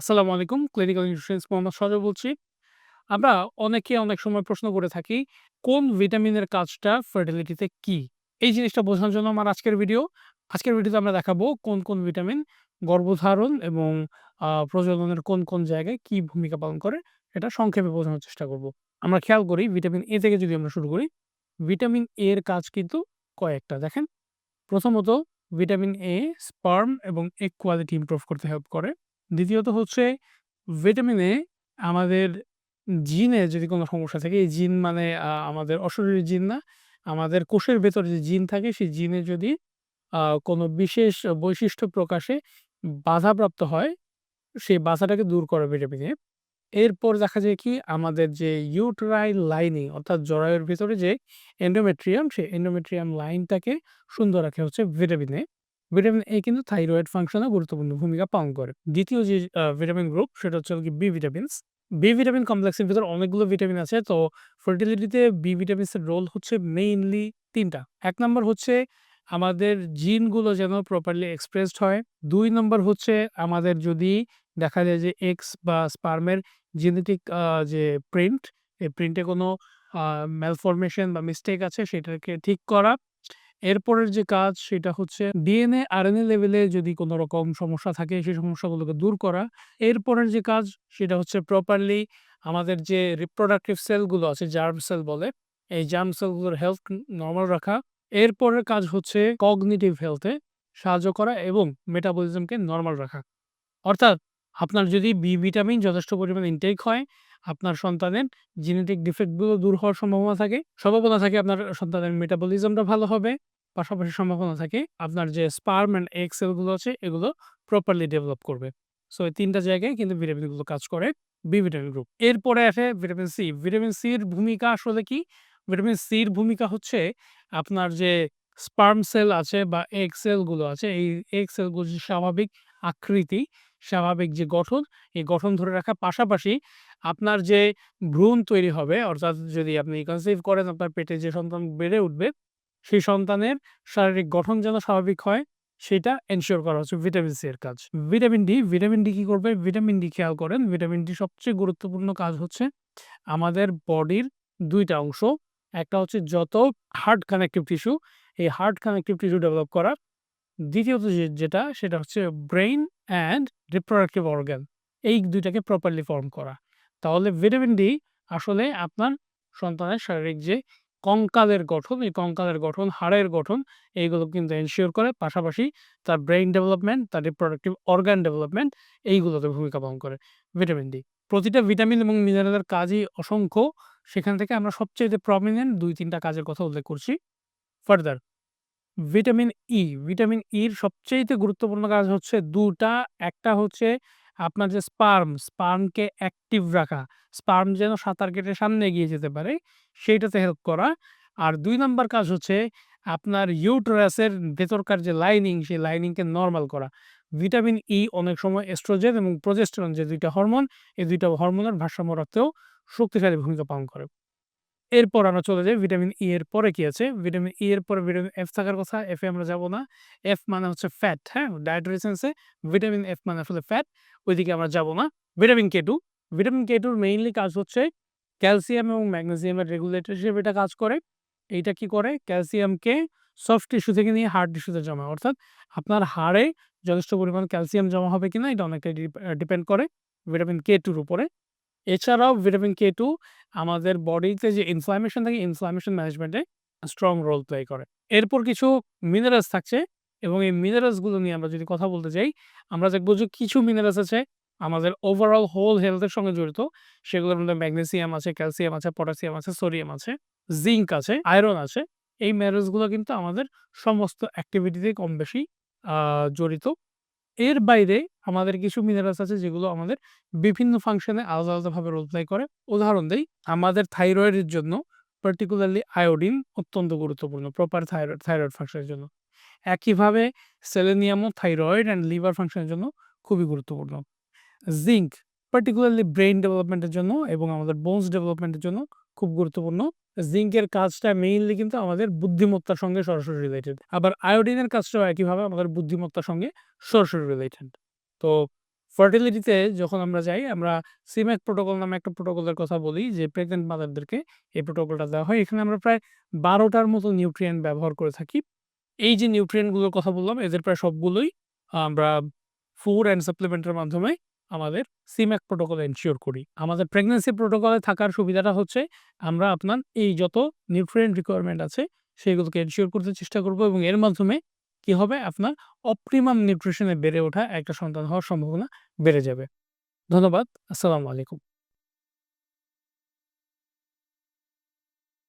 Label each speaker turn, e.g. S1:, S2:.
S1: আসসালামু আলাইকুম। Clinical nutritionist Mohammad সজল বলছি। আমরা অনেকে অনেক সময় প্রশ্ন করে থাকি, কোন ভিটামিনের কাজটা ফার্টিলিটিতে কি? এই জিনিসটা বোঝানোর জন্য আমার আজকের ভিডিও। আজকের ভিডিওতে আমরা দেখাবো কোন, কোন ভিটামিন গর্ভধারণ এবং প্রজননের কোন, কোন জায়গায় কি ভূমিকা পালন করে, এটা সংক্ষেপে বোঝানোর চেষ্টা করব। আমরা খেয়াল করি ভিটামিন এ থেকে যদি আমরা শুরু করি, ভিটামিন এ এর কাজ কিন্তু কয়েকটা। দেখেন, প্রথমত ভিটামিন এ স্পার্ম এবং এগ কোয়ালিটি ইমপ্রুভ করতে হেল্প করে। দ্বিতীয়ত হচ্ছে ভিটামিন এ আমাদের জিনে যদি কোনো সমস্যা থাকে, এই জিন মানে আমাদের অশরীরী জিন না, আমাদের কোষের ভেতরে যে জিন থাকে সেই জিনে যদি কোনো বিশেষ বৈশিষ্ট্য প্রকাশে বাধাপ্রাপ্ত হয়, সেই বাধাটাকে দূর করে ভিটামিন এ। এরপর দেখা যায় কি আমাদের যে ইউটেরাইন লাইনিং অর্থাৎ জরায়ুর ভেতরে যে এন্ডোমেট্রিয়াম, সেই এন্ডোমেট্রিয়াম লাইনটাকে সুন্দর রাখে হচ্ছে ভিটামিন এ। ভিটামিন এ কিন্তু থাইরয়েড ফাংশনে গুরুত্বপূর্ণ ভূমিকা পালন করে। দ্বিতীয় যে ভিটামিন গ্রুপ সেটা হচ্ছে গিয়ে বি ভিটামিনস। বি ভিটামিন কমপ্লেক্সের ভেতরে অনেকগুলো ভিটামিন আছে। তো ফার্টিলিটিতে বি ভিটামিনসের রোল হচ্ছে মেইনলি তিনটা এক নম্বর হচ্ছে আমাদের জিনগুলো যেন প্রপারলি এক্সপ্রেসড হয়। দুই নম্বর হচ্ছে আমাদের যদি দেখা যায় যে এক্স বা স্পার্মের জেনেটিক যে প্রিন্ট, এই প্রিন্টে কোনো ম্যালফরমেশন বা মিস্টেক আছে সেটাকে ঠিক করা। এরপরের যে কাজ সেটা হচ্ছে ডিএনএ, আরএনএ লেভেলে যদি কোনো রকম সমস্যা থাকে সেই সমস্যাগুলোকে দূর করা। এরপরের যে কাজ সেটা হচ্ছে প্রপারলি আমাদের যে রিপ্রোডাক্টিভ সেলগুলো আছে জার্ম সেল বলে, এই জার্ম সেলগুলোর হেলথ নর্মাল রাখা। এরপরের কাজ হচ্ছে কগনিটিভ হেলথে সাহায্য করা এবং মেটাবলিজমকে নরমাল রাখা। অর্থাৎ আপনার যদি বি ভিটামিন যথেষ্ট পরিমাণে ইনটেক হয়, আপনার সন্তানের জেনেটিক ডিফেক্টগুলো দূর হওয়ার সম্ভাবনা থাকে। সম্ভাবনা থাকে আপনার সন্তানের মেটাবলিজমটা ভালো হবে। পাশাপাশি সম্ভাবনা থাকে আপনার যে স্পার্ম অ্যান্ড এগ সেলগুলো আছে এগুলো প্রপারলি ডেভেলপ করবে। সো এই ৩ টা জায়গায় কিন্তু ভিটামিনগুলো কাজ করে বি ভিটামিন গ্রুপ। এরপরে আসে ভিটামিন সি। ভিটামিন সির ভূমিকা আসলে কি? ভিটামিন সির ভূমিকা হচ্ছে আপনার যে স্পার্ম সেল আছে বা এগ সেলগুলো আছে, এই এগ সেলগুলোর যে স্বাভাবিক আকৃতি, স্বাভাবিক যে গঠন, এই গঠন ধরে রাখার পাশাপাশি আপনার যে ভ্রূণ তৈরি হবে অর্থাৎ যদি আপনি কনসিভ করেন আপনার পেটে যে সন্তান বেড়ে উঠবে, সেই সন্তানের শারীরিক গঠন যেন স্বাভাবিক হয় সেটা এনশিওর করা হচ্ছে ভিটামিন সি এর কাজ। ভিটামিন ডি, ভিটামিন ডি কি করবে? ভিটামিন ডি খেয়াল করেন, ভিটামিন ডি সবচেয়ে গুরুত্বপূর্ণ কাজ হচ্ছে আমাদের বডির দুইটা অংশ। একটা হচ্ছে যত হার্ট কানেকটিভ টিস্যু, এই হার্ট কানেকটিভ টিস্যু ডেভেলপ করা। দ্বিতীয়ত যেটা সেটা হচ্ছে ব্রেইন অ্যান্ড রিপ্রোডাক্টিভ অর্গান। এই দুইটাকে প্রপারলি ফর্ম করা। তাহলে ভিটামিন ডি আসলে আপনার সন্তানের শারীরিক যে কঙ্কালের গঠন, এই কঙ্কালের গঠন, হাড়ের গঠন এইগুলো কিন্তু এনশিওর করে। পাশাপাশি তার ব্রেইন ডেভেলপমেন্ট, তার রিপ্রোডাক্টিভ অর্গান ডেভেলপমেন্ট এইগুলোতে ভূমিকা পালন করে ভিটামিন ডি। প্রতিটা ভিটামিন এবং মিনারেলের কাজই অসংখ্য। সেখান থেকে আমরা সবচেয়ে প্রমিনেন্ট ২-৩ টা কাজের কথা উল্লেখ করছি। ফার্দার ভিটামিন ই, ভিটামিন ইর সবচাইতে গুরুত্বপূর্ণ কাজ হচ্ছে ২ টা। একটা হচ্ছে আপনার যে স্পার্ম, স্পার্মকে অ্যাক্টিভ রাখা। স্পার্ম যেন সাঁতার কেটে সামনে এগিয়ে যেতে পারে সেইটাতে হেল্প করা। আর ২ নাম্বার কাজ হচ্ছে আপনার ইউটেরাসের ভেতরকার যে লাইনিং, সেই লাইনিংকে নরমাল করা। ভিটামিন ই অনেক সময় এস্ট্রোজেন এবং প্রোজেস্টেরন যে ২ টা হরমোন, এই ২ টা হরমোনের ভারসাম্য রাখতেও শক্তিশালী ভূমিকা পালন করে। এরপর আমরা চলে যাই ভিটামিন ই এর পরে কি আছে? ভিটামিন ই এর পরে ভিটামিন এফ থাকার কথা। এফ এ আমরা যাব না। এফ মানে হচ্ছে ফ্যাট, হ্যাঁ? ডায়েটারি সেন্সে ভিটামিন এফ মানে আসলে ফ্যাট। ওইদিকে আমরা যাব না। Vitamin K two, vitamin K টুর মেইনলি কাজ হচ্ছে ক্যালসিয়াম এবং ম্যাগনেসিয়ামের রেগুলেটর হিসেবে এটা কাজ করে। এইটা কি করে? ক্যালসিয়ামকে সফট টিস্যু থেকে নিয়ে হার্ড টিস্যুতে জমা অর্থাৎ আপনার হাড়ে যথেষ্ট পরিমাণ ক্যালসিয়াম জমা হবে কিনা এটা অনেকটাই ডিপেন্ড করে ভিটামিন কে টুর উপরে। এছাড়াও ভিটামিন কে টু আমাদের বডিতে যে ইনফ্লামেশন থাকে, ইনফ্লামেশন ম্যানেজমেন্টে স্ট্রং রোল প্লে করে। এরপর কিছু মিনারেলস থাকছে এবং এই মিনারেলসগুলো নিয়ে আমরা যদি কথা বলতে যাই, আমরা দেখব যে কিছু মিনারেলস আছে আমাদের ওভারঅল হোল হেলথের সঙ্গে জড়িত। সেগুলোর মধ্যে ম্যাগনেসিয়াম আছে, ক্যালসিয়াম আছে, পটাসিয়াম আছে, সোডিয়াম আছে, জিঙ্ক আছে, আয়রন আছে। এই মিনারেলসগুলো কিন্তু আমাদের সমস্ত অ্যাক্টিভিটিতে কম বেশি জড়িত। এর বাইরে আমাদের কিছু মিনারেলস আছে যেগুলো আমাদের বিভিন্ন ফাংশনে আলাদা, আলাদাভাবে রোল প্লে করে। উদাহরণ দেই, আমাদের থাইরয়েডের জন্য পার্টিকুলারলি আয়োডিন অত্যন্ত গুরুত্বপূর্ণ প্রপার থাইরয়েড থাইরয়েড ফাংশনের জন্য। একইভাবে সেলেনিয়ামও থাইরয়েড অ্যান্ড লিভার ফাংশনের জন্য খুবই গুরুত্বপূর্ণ। জিঙ্ক পার্টিকুলারলি ব্রেইন ডেভেলপমেন্টের জন্য এবং আমাদের বোনস ডেভেলপমেন্টের জন্য খুব গুরুত্বপূর্ণ। জিংকের কাজটা মেইনলি কিন্তু আমাদের বুদ্ধিমত্তার সঙ্গে সরাসরি রিলেটেড। আবার আয়োডিনের কাজটাও একইভাবে আমাদের বুদ্ধিমত্তার সঙ্গে সরাসরি রিলেটেড। তো ফার্টিলিটিতে যখন আমরা যাই, আমরা সিম্যাক প্রোটোকল নামে একটা প্রোটোকলের কথা বলি, যে প্রেগনেন্ট মাদারদেরকে এই প্রোটোকলটা দেওয়া হয়। এখানে আমরা প্রায় বারোটার মতো নিউট্রিয়েন্ট ব্যবহার করে থাকি। এই যে নিউট্রিয়েন্টগুলোর কথা বললাম, এদের প্রায় সবগুলোই আমরা ফুড অ্যান্ড সাপ্লিমেন্টের মাধ্যমে আমাদের সিম্যাক প্রোটোকল এনশিওর করি। আমাদের প্রেগনেন্সি প্রোটোকলে থাকার সুবিধাটা হচ্ছে, আমরা আপনার এই যত নিউট্রিয়েন্ট রিকোয়ারমেন্ট আছে সেইগুলোকে এনশিওর করতে চেষ্টা করব এবং এর মাধ্যমে কি হবে, আপনার অপটিমাম নিউট্রিশনে বেড়ে ওঠা একটা সন্তান হওয়ার সম্ভাবনা বেড়ে যাবে। ধন্যবাদ। আসসালামু আলাইকুম।